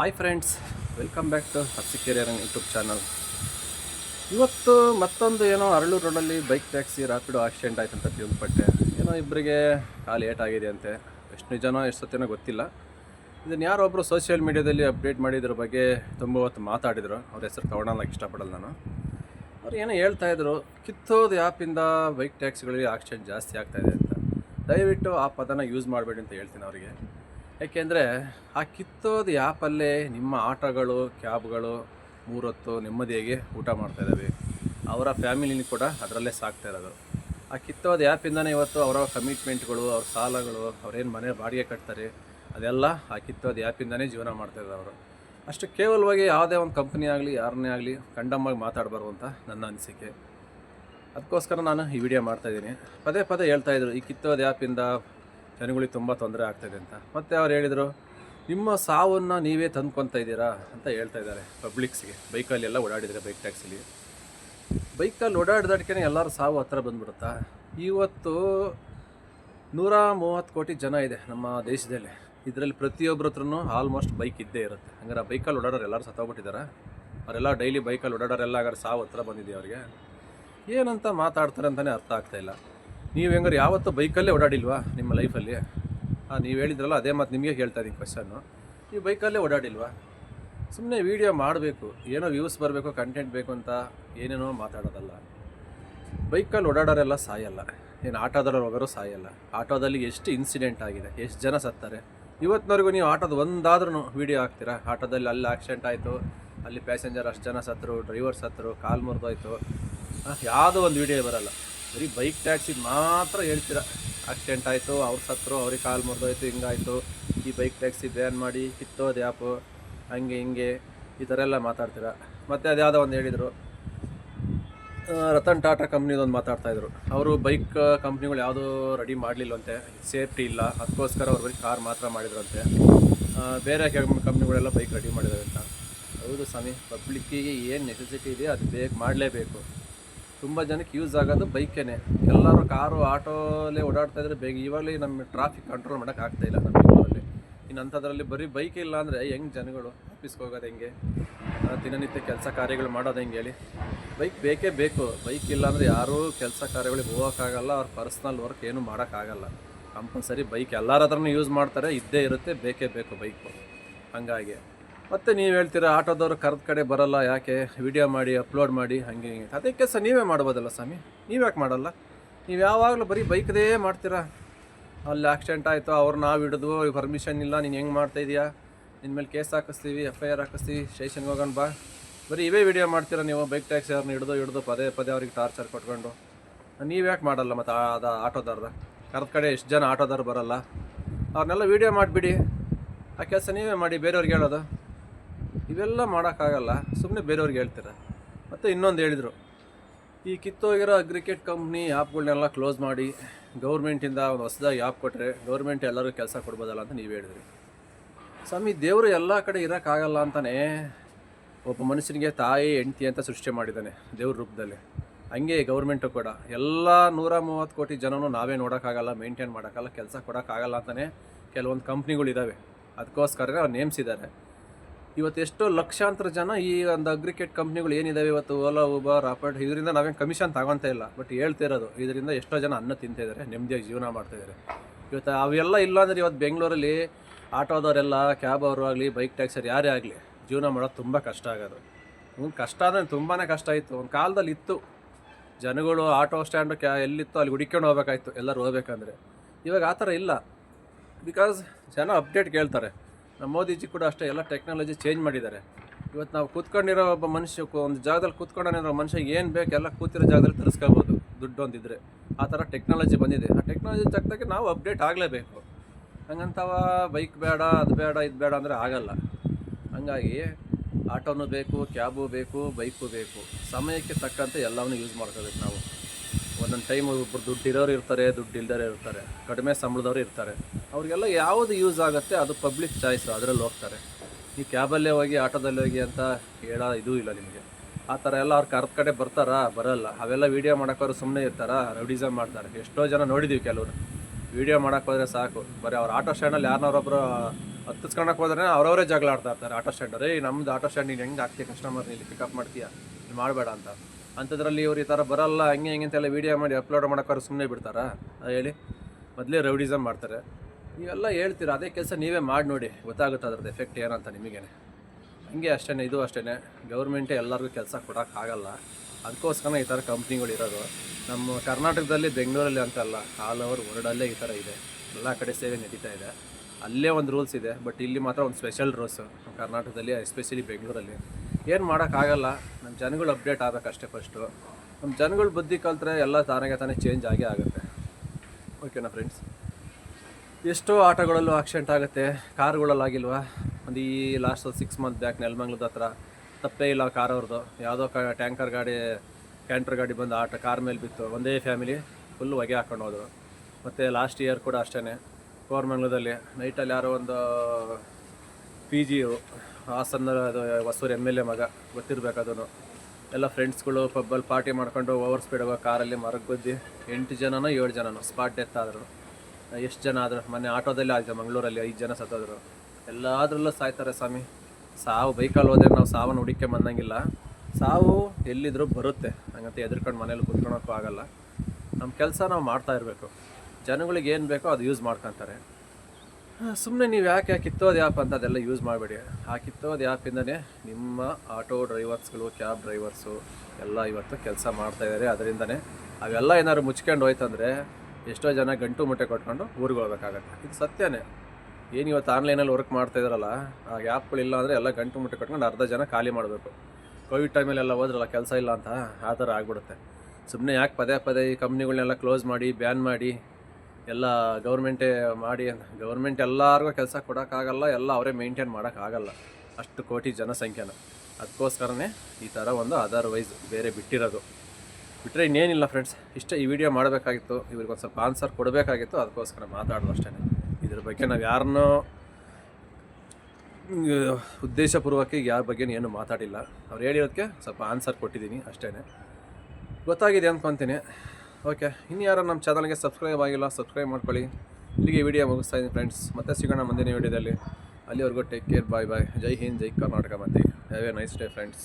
Hi friends welcome back to ಹರ್ಸಿಕೆರಿಯರಂಗ್ YouTube channel ಇವತ್ತು ಮತ್ತೊಂದು ಏನೋ ಅರಳೂರು ರೋಡಲ್ಲಿ ಬೈಕ್ ಟ್ಯಾಕ್ಸಿ ರಾಪಿಡೋ ಆಕ್ಸಿಡೆಂಟ್ ಆಯ್ತು ಅಂತ ತಿಳ್ಪಟ್ಟೆ ಏನೋ ಇಬ್ಬರಿಗೆ ಕಾಲು ಏಟ್ ಆಗಿದೆ ಅಂತೆ. ಎಷ್ಟು ನಿಜನೋ, ಎಷ್ಟು ಸತ್ಯನೋ ಗೊತ್ತಿಲ್ಲ. ಇದನ್ನು ಯಾರೊಬ್ಬರು ಸೋಷಿಯಲ್ ಮೀಡ್ಯಾದಲ್ಲಿ ಅಪ್ಡೇಟ್ ಮಾಡಿದ್ರ ಬಗ್ಗೆ ತುಂಬ ಹೊತ್ತು ಮಾತಾಡಿದರು. ಅವ್ರ ಹೆಸರು ತೊಗೊಳಕ್ಕೆ ಇಷ್ಟಪಡಲ್ಲ ನಾನು. ಅವ್ರು ಏನೋ ಹೇಳ್ತಾ ಇದ್ರು, ಕಿತ್ತೋದು ಆ್ಯಪಿಂದ ಬೈಕ್ ಟ್ಯಾಕ್ಸಿಗಳಿಗೆ ಆಕ್ಸಿಡೆಂಟ್ ಜಾಸ್ತಿ ಆಗ್ತಾಯಿದೆ ಅಂತ. ದಯವಿಟ್ಟು ಆ ಪದನ ಯೂಸ್ ಮಾಡಬೇಡಿ ಅಂತ ಹೇಳ್ತೀನಿ ಅವರಿಗೆ. ಯಾಕೆಂದರೆ ಆ ಕಿತ್ತೋದು ಆ್ಯಪಲ್ಲೇ ನಿಮ್ಮ ಆಟೋಗಳು, ಕ್ಯಾಬ್ಗಳು, ಮೂರೊತ್ತು ನೆಮ್ಮದಿಯಾಗಿ ಊಟ ಮಾಡ್ತಾ ಇದ್ದಾವೆ ಅವರ ಫ್ಯಾಮಿಲಿನೂ ಕೂಡ ಅದರಲ್ಲೇ ಸಾಕ್ತಾ ಇರೋದು. ಆ ಕಿತ್ತೋದು ಆ್ಯಪಿಂದನೇ ಇವತ್ತು ಅವರ ಕಮಿಟ್ಮೆಂಟ್ಗಳು, ಅವ್ರ ಸಾಲಗಳು ಅವ್ರೇನು ಮನೆ ಬಾಡಿಗೆ ಕಟ್ತಾರೆ, ಅದೆಲ್ಲ ಆ ಕಿತ್ತೋದು ಆ್ಯಪಿಂದನೇ ಜೀವನ ಮಾಡ್ತಾ ಅವರು. ಅಷ್ಟು ಕೇವಲವಾಗಿ ಯಾವುದೇ ಒಂದು ಕಂಪ್ನಿ ಆಗಲಿ, ಯಾರನ್ನೇ ಆಗಲಿ ಕಂಡಮ್ಮಾಗಿ ಮಾತಾಡಬಾರ್ದು ಅಂತ ನನ್ನ ಅನಿಸಿಕೆ. ಅದಕ್ಕೋಸ್ಕರ ನಾನು ಈ ವಿಡಿಯೋ ಮಾಡ್ತಾಯಿದ್ದೀನಿ ಪದೇ ಪದೇ ಹೇಳ್ತಾಯಿದ್ರು ಈ ಕಿತ್ತೋದು ಆ್ಯಪಿಂದ ಜನಗಳಿಗೆ ತುಂಬ ತೊಂದರೆ ಆಗ್ತಾಯಿದೆ ಅಂತ. ಮತ್ತು ಅವ್ರು ಹೇಳಿದರು, ನಿಮ್ಮ ಸಾವನ್ನು ನೀವೇ ತಂದ್ಕೊತಾ ಇದ್ದೀರಾ? ಅಂತ ಹೇಳ್ತಾ ಇದ್ದಾರೆ ಪಬ್ಲಿಕ್ಸ್ಗೆ. ಬೈಕಲ್ಲಿ ಎಲ್ಲ ಓಡಾಡಿದರೆ ಬೈಕ್ ಟ್ಯಾಕ್ಸಿಲಿ. ಬೈಕಲ್ಲಿ ಓಡಾಡಿದಕ್ಕೆ ಎಲ್ಲರೂ ಸಾವು ಹತ್ರ ಬಂದ್ಬಿಡುತ್ತಾ? ಇವತ್ತು ನೂರ ಮೂವತ್ತು ಕೋಟಿ ಜನ ಇದೆ ನಮ್ಮ ದೇಶದಲ್ಲಿ. ಇದರಲ್ಲಿ ಪ್ರತಿಯೊಬ್ಬರ ಹತ್ರನು ಆಲ್ಮೋಸ್ಟ್ ಬೈಕ್ ಇದ್ದೇ ಇರುತ್ತೆ. ಹಂಗಾರೆ ಬೈಕಲ್ಲಿ ಓಡಾಡೋರು ಎಲ್ಲರೂ ಸತ್ತೋಗ್ಬಿಟ್ಟಿದ್ದಾರೆ ಅವರೆಲ್ಲ ಡೈಲಿ ಬೈಕಲ್ಲಿ ಓಡಾಡೋರೆಲ್ಲ ಹಾಗಾದ್ರೆ ಸಾವು ಹತ್ರ ಬಂದಿದೆ ಅವರಿಗೆ? ಏನಂತ ಮಾತಾಡ್ತಾರೆ ಅಂತಲೇ ಅರ್ಥ ಆಗ್ತಾ ಇಲ್ಲ. ನೀವು ಹೆಂಗಾರೆ ಯಾವತ್ತೂ ಬೈಕಲ್ಲೇ ಓಡಾಡಿಲ್ವಾ ನಿಮ್ಮ ಲೈಫಲ್ಲಿ ಹಾಂ, ನೀವು ಹೇಳಿದ್ರಲ್ಲ, ಅದೇ ಮಾತು ನಿಮಗೆ ಹೇಳ್ತಾ ಇದ್ದೀನಿ ಕ್ವಶನ್ನು ನೀವು ಬೈಕಲ್ಲೇ ಓಡಾಡಿಲ್ವಾ? ಸುಮ್ಮನೆ ವೀಡಿಯೋ ಮಾಡಬೇಕು, ಏನೋ ವ್ಯೂಸ್ ಬರಬೇಕು ಕಂಟೆಂಟ್ ಬೇಕು ಅಂತ ಏನೇನೋ ಮಾತಾಡೋದಲ್ಲ. ಬೈಕಲ್ಲಿ ಓಡಾಡೋರೆಲ್ಲ ಸಾಯಲ್ಲ. ಏನು ಆಟೋದಲ್ಲಿ ಹೋಗೋರು ಸಾಯಲ್ಲ. ಆಟೋದಲ್ಲಿ ಎಷ್ಟು ಇನ್ಸಿಡೆಂಟ್ ಆಗಿದೆ, ಎಷ್ಟು ಜನ ಸತ್ತಾರೆ? ಇವತ್ತಿನವರೆಗೂ ನೀವು ಆಟೋದ ಒಂದಾದ್ರೂ ವೀಡಿಯೋ ಹಾಕ್ತೀರಾ? ಆಟೋದಲ್ಲಿ ಅಲ್ಲಿ ಆಕ್ಸಿಡೆಂಟ್ ಆಯಿತು, ಅಲ್ಲಿ ಪ್ಯಾಸೆಂಜರ್ ಅಷ್ಟು ಜನ ಸತ್ತರು ಡ್ರೈವರ್ ಸತ್ತರು ಕಾಲು ಮುರಿದೋಯ್ತು. ಯಾವುದೋ ಒಂದು ವೀಡಿಯೋ ಬರಲ್ಲ. ಬರೀ ಬೈಕ್ ಟ್ಯಾಕ್ಸಿ ಮಾತ್ರ ಹೇಳ್ತೀರ. ಆಕ್ಸಿಡೆಂಟ್ ಆಯಿತು, ಅವ್ರು ಸತ್ತರು ಅವ್ರಿಗೆ ಕಾಲು ಮುರಿದೋಯ್ತು, ಹಿಂಗಾಯಿತು. ಈ ಬೈಕ್ ಟ್ಯಾಕ್ಸಿ ಬ್ಯಾನ್ ಮಾಡಿ, ಕಿತ್ತೋದು ಆ್ಯಪು ಹಂಗೆ ಹಿಂಗೆ, ಈ ಥರ ಎಲ್ಲ ಮಾತಾಡ್ತೀರಾ. ಮತ್ತು ಅದ್ಯಾವುದೋ ಒಂದು ಹೇಳಿದರು. ರತನ್ ಟಾಟಾ ಕಂಪ್ನಿದೊಂದು ಮಾತಾಡ್ತಾಯಿದ್ರು ಅವರು ಬೈಕ್ ಕಂಪ್ನಿಗಳು ಯಾವುದೂ ರೆಡಿ ಮಾಡಲಿಲ್ಲಂತೆ. ಸೇಫ್ಟಿ ಇಲ್ಲ. ಅದಕ್ಕೋಸ್ಕರ ಅವ್ರು ಬರೀ ಕಾರ್ ಮಾತ್ರ ಮಾಡಿದ್ರಂತೆ. ಬೇರೆ ಕಂಪ್ನಿಗಳೆಲ್ಲ ಬೈಕ್ ರೆಡಿ ಮಾಡಿದಾವೆ ಅಂತ. ಹೌದು ಸ್ವಾಮಿ ಪಬ್ಲಿಕ್ಕಿಗೆ ಏನು ನೆಸೆಸಿಟಿ ಇದೆ, ಅದು ಬೇಕು ಮಾಡಲೇಬೇಕು. ತುಂಬ ಜನಕ್ಕೆ ಯೂಸ್ ಆಗೋದು ಬೈಕೇನೆ. ಎಲ್ಲರೂ ಕಾರು ಆಟೋಲೇ ಓಡಾಡ್ತಾ ಇದ್ರೆ ಬೇಗ ಇವಾಗಲೇ ನಮ್ಮ ಟ್ರಾಫಿಕ್ ಕಂಟ್ರೋಲ್ ಮಾಡೋಕೆ ಆಗ್ತಾ ಇಲ್ಲ ನಮ್ಮ ಬೆಂಗಳೂರಲ್ಲಿ ಇನ್ನು ಅಂಥದ್ರಲ್ಲಿ ಬರೀ ಬೈಕ್ ಇಲ್ಲ ಅಂದರೆ ಹೆಂಗೆ ಜನಗಳು ಆಫೀಸ್ಗೆ ಹೋಗೋದು ಹೆಂಗೆ? ದಿನನಿತ್ಯ ಕೆಲಸ ಕಾರ್ಯಗಳು ಮಾಡೋದು ಹೆಂಗೆ ಹೇಳಿ. ಬೈಕ್ ಬೇಕೇ ಬೇಕು. ಬೈಕ್ ಇಲ್ಲ ಅಂದರೆ ಯಾರೂ ಕೆಲಸ ಕಾರ್ಯಗಳಿಗೆ ಹೋಗೋಕ್ಕಾಗಲ್ಲ, ಅವ್ರ ಪರ್ಸ್ನಲ್ ವರ್ಕ್ ಏನೂ ಮಾಡೋಕ್ಕಾಗಲ್ಲ. ಕಂಪಲ್ಸರಿ ಬೈಕ್ ಎಲ್ಲರ ಹತ್ರನೂ ಯೂಸ್ ಮಾಡ್ತಾರೆ, ಇದ್ದೇ ಇರುತ್ತೆ, ಬೇಕೇ ಬೇಕು ಬೈಕು. ಹಂಗಾಗಿ. ಮತ್ತು ನೀವು ಹೇಳ್ತೀರಾ, ಆಟೋದವರು ಕರೆದ ಕಡೆ ಬರಲ್ಲ, ಯಾಕೆ? ವಿಡಿಯೋ ಮಾಡಿ ಅಪ್ಲೋಡ್ ಮಾಡಿ, ಹಂಗೆ ಹಿಂಗೆ. ಅದಕ್ಕೆ ಸಹ ನೀವೇ ಮಾಡ್ಬೋದಲ್ಲ ಸ್ವಾಮಿ. ನೀವು ಯಾಕೆ ಮಾಡಲ್ಲ? ನೀವು ಯಾವಾಗಲೂ ಬರೀ ಬೈಕ್ದೇ ಮಾಡ್ತೀರಾ? ಅಲ್ಲಿ ಆಕ್ಸಿಡೆಂಟ್ ಆಯಿತು, ಅವ್ರು ನಾವು ಹಿಡಿದು ಪರ್ಮಿಷನ್ ಇಲ್ಲ, ನೀನು ಹೆಂಗೆ ಇದೀಯಾ? ನಿನ್ನ ಮೇಲೆ ಕೇಸ್ ಹಾಕಿಸ್ತೀವಿ ಎಫ್ ಐ ಆರ್ ಹಾಕಿಸ್ತೀವಿ ಸ್ಟೇಷನ್ಗೆ ಹೋಗೋಣ ಬಾ. ಬರೀ ಇವೇ ವಿಡಿಯೋ ಮಾಡ್ತೀರಾ ನೀವು ಬೈಕ್ ಟ್ಯಾಕ್ಸಿ ಅವ್ರನ್ನ ಹಿಡಿದು ಹಿಡಿದು, ಪದೇ ಪದೇ ಅವ್ರಿಗೆ ಟಾರ್ಚರ್ ಕೊಟ್ಕೊಂಡು. ನೀವು ಯಾಕೆ ಮಾಡಲ್ಲ ಮತ್ತು ಅದ ಆಟೋದಾರ್ದ ಕರೆದ ಕಡೆ ಎಷ್ಟು ಜನ ಆಟೋದಾರು ಬರಲ್ಲ. ಅವ್ರನ್ನೆಲ್ಲ ವೀಡಿಯೋ ಮಾಡಿಬಿಡಿ. ಆ ಕೆಲಸ ನೀವೇ ಮಾಡಿ, ಬೇರೆಯವ್ರಿಗೆ ಹೇಳೋದು. ಇವೆಲ್ಲ ಮಾಡೋಕ್ಕಾಗಲ್ಲ ಸುಮ್ಮನೆ ಬೇರೆಯವ್ರಿಗೆ ಹೇಳ್ತಾರೆ? ಮತ್ತು ಇನ್ನೊಂದು ಹೇಳಿದರು, ಈ ಕಿತ್ತೋಗಿರೋ ಅಗ್ರಿಕೇಟ್ ಕಂಪ್ನಿ ಆ್ಯಪ್ಗಳನ್ನೆಲ್ಲ ಕ್ಲೋಸ್ ಮಾಡಿ, ಗೌರ್ಮೆಂಟಿಂದ ಒಂದು ಹೊಸದಾಗಿ ಆ್ಯಪ್ ಕೊಟ್ಟರೆ ಗೌರ್ಮೆಂಟ್ ಎಲ್ಲರಿಗೂ ಕೆಲಸ ಕೊಡ್ಬೋದಲ್ಲ ಅಂತ ನೀವು ಹೇಳಿದ್ರಿ. ಸ್ವಾಮಿ, ದೇವರು ಎಲ್ಲ ಕಡೆ ಇರೋಕ್ಕಾಗಲ್ಲ ಅಂತಲೇ ಒಬ್ಬ ಮನುಷ್ಯನಿಗೆ ತಾಯಿ, ಹೆಂಡ್ತಿ ಅಂತ ಸೃಷ್ಟಿ ಮಾಡಿದ್ದಾನೆ ದೇವ್ರ ರೂಪದಲ್ಲಿ. ಹಂಗೆ ಗೌರ್ಮೆಂಟು ಕೂಡ. ಎಲ್ಲ ನೂರ ಮೂವತ್ತು ಕೋಟಿ ಜನನು ನಾವೇ ನೋಡೋಕ್ಕಾಗಲ್ಲ, ಮೇಂಟೈನ್ ಮಾಡೋಕ್ಕಾಗಲ್ಲ, ಕೆಲಸ ಕೊಡೋಕ್ಕಾಗಲ್ಲ ಅಂತಲೇ ಕೆಲವೊಂದು ಕಂಪ್ನಿಗಳಿದ್ದಾವೆ ಅದಕ್ಕೋಸ್ಕರ ಅವ್ರು ನೇಮಿಸಿದ್ದಾರೆ. ಇವತ್ತು ಎಷ್ಟೋ ಲಕ್ಷಾಂತರ ಜನ ಈ ಒಂದು ಅಗ್ರಿಕೇಟ್ ಕಂಪ್ನಿಗಳು ಏನಿದಾವೆ ಇವತ್ತು ಓಲಾ, ಉಬರ್, ರಾಪಿಡ್, ಇದರಿಂದ ನಾವೇನು ಕಮಿಷನ್ ತಗೊತಾ ಇಲ್ಲ. ಬಟ್ ಹೇಳ್ತಿರೋದು ಇದರಿಂದ ಎಷ್ಟೋ ಜನ ಅನ್ನ ತಿಂತಿದ್ದಾರೆ ನೆಮ್ಮದಿಯಾಗಿ ಜೀವನ ಮಾಡ್ತಿದ್ದಾರೆ ಇವತ್ತು ಅವೆಲ್ಲ ಇಲ್ಲ ಅಂದರೆ ಇವತ್ತು ಬೆಂಗಳೂರಲ್ಲಿ ಆಟೋದವರೆಲ್ಲ ಕ್ಯಾಬ್ ಅವರು ಆಗಲಿ ಬೈಕ್ ಟ್ಯಾಕ್ಸರ್ ಯಾರೇ ಆಗಲಿ, ಜೀವನ ಮಾಡೋದು ತುಂಬ ಕಷ್ಟ ಆಗೋದು. ಒಂದು ಕಷ್ಟ ಅಂದರೆ ತುಂಬಾ ಕಷ್ಟ ಇತ್ತು ಒಂದು ಕಾಲದಲ್ಲಿ ಇತ್ತು. ಜನಗಳು ಆಟೋ ಸ್ಟ್ಯಾಂಡು ಕ್ಯಾ, ಎಲ್ಲಿತ್ತು ಅಲ್ಲಿ ಹುಡುಕೊಂಡು ಹೋಗ್ಬೇಕಾಯ್ತು, ಎಲ್ಲರೂ ಹೋಗ್ಬೇಕಂದ್ರೆ. ಇವಾಗ ಆ ಥರ ಇಲ್ಲ. ಬಿಕಾಸ್ ಜನ ಅಪ್ಡೇಟ್ ಕೇಳ್ತಾರೆ. ನಮ್ಮ ಮೋದಿಜಿ ಕೂಡ ಅಷ್ಟೇ, ಎಲ್ಲ ಟೆಕ್ನಾಲಜಿ ಚೇಂಜ್ ಮಾಡಿದ್ದಾರೆ. ಇವತ್ತು ನಾವು ಕೂತ್ಕೊಂಡಿರೋ ಒಬ್ಬ ಮನುಷ್ಯ ಒಂದು ಜಾಗದಲ್ಲಿ ಕೂತ್ಕೊಂಡಿರೋ ಮನುಷ್ಯ ಏನು ಬೇಕು ಎಲ್ಲ ಕೂತಿರೋ ಜಾಗದಲ್ಲಿ ತರಿಸ್ಕೋಬೋದು ದುಡ್ಡು ಒಂದಿದ್ರೆ ಆ ಥರ ಟೆಕ್ನಾಲಜಿ ಬಂದಿದೆ. ಆ ಟೆಕ್ನಾಲಜಿ ತಕ್ಕಂಗೆ ನಾವು ಅಪ್ಡೇಟ್ ಆಗಲೇಬೇಕು. ಹಂಗಂತವ ಬೈಕ್ ಬೇಡ, ಅದು ಬೇಡ, ಇದು ಬೇಡ ಅಂದರೆ ಆಗಲ್ಲ. ಹಂಗಾಗಿ ಆಟೋನೂ ಬೇಕು, ಕ್ಯಾಬು ಬೇಕು, ಬೈಕು ಬೇಕು. ಸಮಯಕ್ಕೆ ತಕ್ಕಂತೆ ಎಲ್ಲವನ್ನೂ ಯೂಸ್ ಮಾಡ್ಕೋಬೇಕು ನಾವು. ಒಂದೊಂದು ಟೈಮ್ ಒಬ್ಬರು ದುಡ್ಡು ಇರೋರು ಇರ್ತಾರೆ ದುಡ್ಡು ಇಲ್ದರೇ ಇರ್ತಾರೆ, ಕಡಿಮೆ ಸಂಬಳದವ್ರು ಇರ್ತಾರೆ. ಅವ್ರಿಗೆಲ್ಲ ಯಾವುದು ಯೂಸ್ ಆಗುತ್ತೆ ಅದು ಪಬ್ಲಿಕ್ ಚಾಯ್ಸ್ ಅದರಲ್ಲಿ ಹೋಗ್ತಾರೆ. ಈ ಕ್ಯಾಬಲ್ಲೇ ಹೋಗಿ, ಆಟೋದಲ್ಲಿ ಹೋಗಿ ಅಂತ ಹೇಳೋ ಇದೂ ಇಲ್ಲ ನಿಮಗೆ. ಆ ಥರ ಎಲ್ಲ ಅವ್ರು ಕರೆದ ಕಡೆ ಬರ್ತಾರಾ? ಬರಲ್ಲ. ಅವೆಲ್ಲ ವೀಡಿಯೋ ಮಾಡೋಕ್ಕವ್ರು ಸುಮ್ಮನೆ ಇರ್ತಾರಾ? ರೌಡಿಸಮ್ ಮಾಡ್ತಾರೆ. ಎಷ್ಟೋ ಜನ ನೋಡಿದ್ದೀವಿ ಕೆಲವರು. ವೀಡಿಯೋ ಮಾಡೋಕೆ ಹೋದರೆ ಸಾಕು. ಬರೀ ಅವ್ರ ಆಟೋ ಸ್ಟ್ಯಾಂಡಲ್ಲಿ ಯಾರನ್ನೋರೊಬ್ಬರು ಹತ್ತಿಸ್ಕೊಳಕ್ಕೆ ಹೋದ್ರೆ ಅವರವರೇ ಜಗಳ ಆಡ್ತಾ ಇರ್ತಾರೆ. ಆಟೋ ಸ್ಟ್ಯಾಂಡ್ ಏ, ನಮ್ದು ಆಟೋ ಸ್ಟ್ಯಾಂಡ್ ನೀನು ಹೆಂಗೆ ಹಾಕ್ತೀಯ ಕಸ್ಟಮರ್ ಇಲ್ಲಿ ಪಿಕಪ್ ಮಾಡ್ತೀಯ? ನೀನು ಮಾಡಬೇಡ ಅಂತ. ಅಂಥದ್ರಲ್ಲಿ ಇವ್ರು ಈ ಥರ ಬರಲ್ಲ, ಹಂಗೆ ಹಿಂಗೆ ಅಂತೆಲ್ಲ ವೀಡಿಯೋ ಮಾಡಿ ಅಪ್ಲೋಡ್ ಮಾಡೋಕ್ಕೋರು ಸುಮ್ಮನೆ ಬಿಡ್ತಾರಾ? ಹೇಳಿ. ಮೊದಲೇ ರೌಡಿಸಮ್ ಮಾಡ್ತಾರೆ. ನೀವೆಲ್ಲ ಹೇಳ್ತೀರಾ? ಅದೇ ಕೆಲಸ ನೀವೇ ಮಾಡಿ ನೋಡಿ. ಗೊತ್ತಾಗುತ್ತೆ ಅದ್ರದ್ದು ಎಫೆಕ್ಟ್ ಏನಂತ ನಿಮಗೇನೆ. ಹಂಗೆ ಅಷ್ಟೇ ಇದು ಅಷ್ಟೇ ಗೌರ್ಮೆಂಟೇ ಎಲ್ಲರಿಗೂ ಕೆಲಸ ಕೊಡೋಕ್ಕಾಗಲ್ಲ ಅದಕ್ಕೋಸ್ಕರ ಈ ಥರ ಕಂಪ್ನಿಗಳು ಇರೋದು. ನಮ್ಮ ಕರ್ನಾಟಕದಲ್ಲಿ ಬೆಂಗಳೂರಲ್ಲಿ ಅಂತಲ್ಲ ಆಲ್ ಓವರ್ ವರ್ಲ್ಡಲ್ಲೇ ಈ ಥರ ಇದೆ. ಎಲ್ಲ ಕಡೆ ಸೇವೆ ನಡೀತಾ ಇದೆ. ಅಲ್ಲೇ ಒಂದು ರೂಲ್ಸ್ ಇದೆ, ಬಟ್ ಇಲ್ಲಿ ಮಾತ್ರ ಒಂದು ಸ್ಪೆಷಲ್ ರೂಲ್ಸು ಕರ್ನಾಟಕದಲ್ಲಿ ಎಸ್ಪೆಷಲಿ ಬೆಂಗಳೂರಲ್ಲಿ. ಏನು ಮಾಡೋಕ್ಕಾಗಲ್ಲ ನಮ್ಮ ಜನಗಳು ಅಪ್ಡೇಟ್ ಆಗಬೇಕಷ್ಟೇ ಫಸ್ಟು ನಮ್ಮ ಜನಗಳು ಬುದ್ಧಿ ಕಲ್ತ್ರೆ ಎಲ್ಲ ತಾನಾಗೆ ತಾನೇ ಚೇಂಜ್ ಆಗೇ ಆಗುತ್ತೆ. ಓಕೆನಾ ಫ್ರೆಂಡ್ಸ್ ಎಷ್ಟೋ ಆಟೋಗಳಲ್ಲೂ ಆಕ್ಸಿಡೆಂಟ್ ಆಗುತ್ತೆ, ಕಾರ್ಗಳಲ್ಲಾಗಿಲ್ವ? ಒಂದು ಈ ಲಾಸ್ಟ್ ಸಿಕ್ಸ್ ಮಂತ್ ಬ್ಯಾಕ್ ನೆಲಮಂಗ್ಲದ ಹತ್ರ, ತಪ್ಪೇ ಇಲ್ಲ ಕಾರ್ ಅವ್ರದ್ದು ಯಾವುದೋ ಕ ಟ್ಯಾಂಕರ್ ಗಾಡಿ ಕ್ಯಾಂಟರ್ ಗಾಡಿ ಬಂದು ಆಟ ಕಾರ್ ಮೇಲೆ ಬಿತ್ತು. ಒಂದೇ ಫ್ಯಾಮಿಲಿ ಫುಲ್ಲು ಹೊಗೆ ಹಾಕೊಂಡು ಹೋದರು. ಮತ್ತು ಲಾಸ್ಟ್ ಇಯರ್ ಕೂಡ ಅಷ್ಟೇ ಕೋರ್ಮಂಗ್ಲದಲ್ಲಿ ನೈಟಲ್ಲಿ ಯಾರೋ ಒಂದು P G Hassan Hosur M L A ಮಗ ಗೊತ್ತಿರ್ಬೇಕು ಎಲ್ಲ ಫ್ರೆಂಡ್ಸ್ಗಳು ಪಬ್ಬಲ್ಲಿ ಪಾರ್ಟಿ ಮಾಡ್ಕೊಂಡು ಓವರ್ ಸ್ಪೀಡ್ ಹೋಗೋ ಕಾರಲ್ಲಿ ಮರಕ್ಕೆ ಬಿದ್ದು ಎಂಟು ಜನನೋ ಏಳು ಜನನೋ ಸ್ಪಾಟ್ ಡೆತ್ ಆದರು. ಎಷ್ಟು ಜನ ಆದರು, ಮೊನ್ನೆ ಆಟೋದಲ್ಲಿ ಆಯ್ತು, ಮಂಗಳೂರಲ್ಲಿ ಐದು ಜನ ಸತ್ತೋದ್ರು. ಎಲ್ಲಾದ್ರಲ್ಲೂ ಸಾಯ್ತಾರೆ ಸ್ವಾಮಿ. ಸಾವು ಬೈಕಲ್ಲಿ ಹೋದ್ರೆ ನಾವು ಸಾವನ್ನು ಹುಡುಕೆ ಬಂದಂಗಿಲ್ಲ. ಸಾವು ಎಲ್ಲಿದ್ರೂ ಬರುತ್ತೆ. ಹಂಗಂತ ಎದ್ರುಕೊಂಡು ಮನೇಲಿ ಕುತ್ಕೊಳಕ್ಕೂ ಆಗಲ್ಲ. ನಮ್ಮ ಕೆಲಸ ನಾವು ಮಾಡ್ತಾ ಇರಬೇಕು. ಜನಗಳಿಗೆ ಏನು ಬೇಕೋ ಅದು ಯೂಸ್ ಮಾಡ್ಕೊತಾರೆ. ಸುಮ್ಮನೆ ನೀವು ಯಾಕೆ ಕಿತ್ತೋದು ಆ್ಯಪ್ ಅಂತ ಅದೆಲ್ಲ ಯೂಸ್ ಮಾಡಬೇಡಿ. ಆ ಕಿತ್ತೋದು ಆ್ಯಪಿಂದನೇ ನಿಮ್ಮ ಆಟೋ ಡ್ರೈವರ್ಸ್ಗಳು ಕ್ಯಾಬ್ ಡ್ರೈವರ್ಸು ಎಲ್ಲ ಇವತ್ತು ಕೆಲಸ ಮಾಡ್ತಾ ಇದ್ದಾರೆ ಅದರಿಂದನೇ ಅವೆಲ್ಲ ಏನಾದ್ರು ಮುಚ್ಕೊಂಡು ಹೋಯ್ತಂದರೆ ಎಷ್ಟೋ ಜನ ಗಂಟು ಮುಟ್ಟೆ ಕೊಟ್ಕೊಂಡು ಊರಿಗೆ ಹೋಗ್ಬೇಕಾಗತ್ತೆ. ಇದು ಸತ್ಯನೇ. ಏನು ಇವತ್ತು ಆನ್ಲೈನಲ್ಲಿ ವರ್ಕ್ ಮಾಡ್ತಾ ಇದ್ದಾರಲ್ಲ ಆ ಆ್ಯಪ್ಗಳಿಲ್ಲ ಅಂದರೆ ಎಲ್ಲ ಗಂಟು ಮುಟ್ಟೆ ಕಟ್ಕೊಂಡು ಅರ್ಧ ಜನ ಖಾಲಿ ಮಾಡಬೇಕು. ಕೋವಿಡ್ ಟೈಮಲ್ಲೆಲ್ಲ ಹೋದ್ರಲ್ಲ, ಕೆಲಸ ಇಲ್ಲ ಅಂತ, ಆ ಥರ ಆಗ್ಬಿಡುತ್ತೆ. ಸುಮ್ಮನೆ ಯಾಕೆ ಪದೇ ಪದೇ ಈ ಕಂಪ್ನಿಗಳನ್ನೆಲ್ಲ ಕ್ಲೋಸ್ ಮಾಡಿ ಬ್ಯಾನ್ ಮಾಡಿ, ಎಲ್ಲ ಗೌರ್ಮೆಂಟೇ ಮಾಡಿ ಗೌರ್ಮೆಂಟ್ ಎಲ್ಲರಿಗೂ ಕೆಲಸ ಕೊಡೋಕ್ಕಾಗಲ್ಲ, ಎಲ್ಲ ಅವರೇ ಮೇಂಟೈನ್ ಮಾಡೋಕ್ಕಾಗಲ್ಲ. ಅಷ್ಟು ಕೋಟಿ ಜನಸಂಖ್ಯೆನ. ಅದಕ್ಕೋಸ್ಕರನೇ ಈ ಥರ ಒಂದು ಅದರ್ವೈಸ್ ಬೇರೆ ಬಿಟ್ಟಿರೋದು. ಬಿಟ್ಟರೆ ಇನ್ನೇನಿಲ್ಲ ಫ್ರೆಂಡ್ಸ್ ಇಷ್ಟೇ ಈ ವಿಡಿಯೋ ಮಾಡಬೇಕಾಗಿತ್ತು. ಇವ್ರಿಗೆ ಒಂದು ಸ್ವಲ್ಪ ಆನ್ಸರ್ ಕೊಡಬೇಕಾಗಿತ್ತು. ಅದಕ್ಕೋಸ್ಕರ ಮಾತಾಡೋದು ಅಷ್ಟೇ ಇದ್ರ ಬಗ್ಗೆ ನಾವು ಯಾರನ್ನೂ ಉದ್ದೇಶಪೂರ್ವಕ ಯಾರ ಬಗ್ಗೆ ಏನು ಮಾತಾಡಿಲ್ಲ. ಅವ್ರು ಹೇಳಿರೋದಕ್ಕೆ ಸ್ವಲ್ಪ ಆನ್ಸರ್ ಕೊಟ್ಟಿದ್ದೀನಿ ಅಷ್ಟೇ ಗೊತ್ತಾಗಿದೆ ಅಂದ್ಕೊತೀನಿ ಓಕೆ ಇನ್ನು ಯಾರು ನಮ್ಮ ಚಾನಲ್ಗೆ ಸಬ್ಸ್ಕ್ರೈಬ್ ಆಗಿಲ್ಲ ಸಬ್ಸ್ಕ್ರೈಬ್ ಮಾಡ್ಕೊಳ್ಳಿ. ಇಲ್ಲಿಗೆ ವಿಡಿಯೋ ಮುಗಿಸ್ತಾ ಇದ್ದೀನಿ ಫ್ರೆಂಡ್ಸ್ ಮತ್ತೆ ಸಿಗೋಣ ಮುಂದಿನ ವಿಡಿಯೋದಲ್ಲಿ ಅಲ್ಲಿವರೆಗೂ ಟೇಕ್ ಕೇರ್ ಬಾಯ್ ಬಾಯ್ ಜೈ ಹಿಂದ್, ಜೈ ಕರ್ನಾಟಕ ಮತ್ತೆ. Have a nice day friends